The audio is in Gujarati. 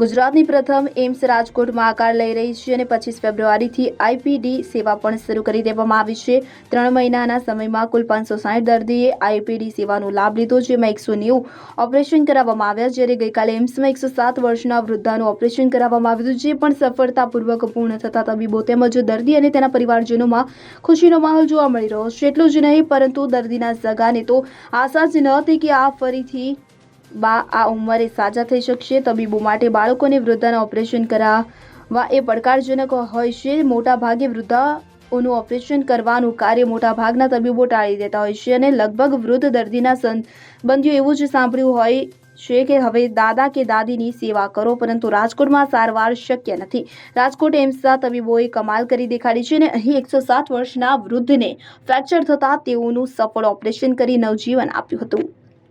ગુજરાતની પ્રથમ એમ્સ રાજકોટમાં આકાર લઈ રહી છે અને પચીસ ફેબ્રુઆરીથી આઈપીડી સેવા પણ શરૂ કરી દેવામાં આવી છે. ત્રણ મહિનાના સમયમાં કુલ પાંચસો સાઠ દર્દીએ આઈપીડી સેવાનો લાભ લીધો, જેમાં એકસો નેવું ઓપરેશન કરાવવામાં આવ્યા, જ્યારે ગઈકાલે એમ્સમાં એકસો સાત વર્ષના વૃદ્ધાનું ઓપરેશન કરાવવામાં આવ્યું જે પણ સફળતાપૂર્વક પૂર્ણ થતા તબીબો તેમજ દર્દી અને તેના પરિવારજનોમાં ખુશીનો માહોલ જોવા મળી રહ્યો છે. એટલું જ નહીં, પરંતુ દર્દીના સગાને તો આશા જ ન હતી કે આ ફરીથી બા આ ઉંમરે સાજા થઈ શકશે. તબીબો માટે બાળકોને વૃદ્ધાના ઓપરેશન કરાવવા એ પડકારજનક હોય છે. મોટા ભાગે વૃદ્ધાઓનું ઓપરેશન કરવાનું કાર્ય મોટા ભાગના તબીબો ટાળી દેતા હોય છે અને લગભગ વૃદ્ધ દર્દીના સંબંધીઓ એવું જ સાંભળ્યું હોય છે કે હવે દાદા કે દાદીની સેવા કરો, પરંતુ રાજકોટમાં સારવાર શક્ય નથી. રાજકોટ એમ્સના તબીબોએ કમાલ કરી દેખાડી છે અને અહીં એકસો સાત વર્ષના વૃદ્ધને ફ્રેક્ચર થતાં તેઓનું સફળ ઓપરેશન કરી નવજીવન આપ્યું હતું.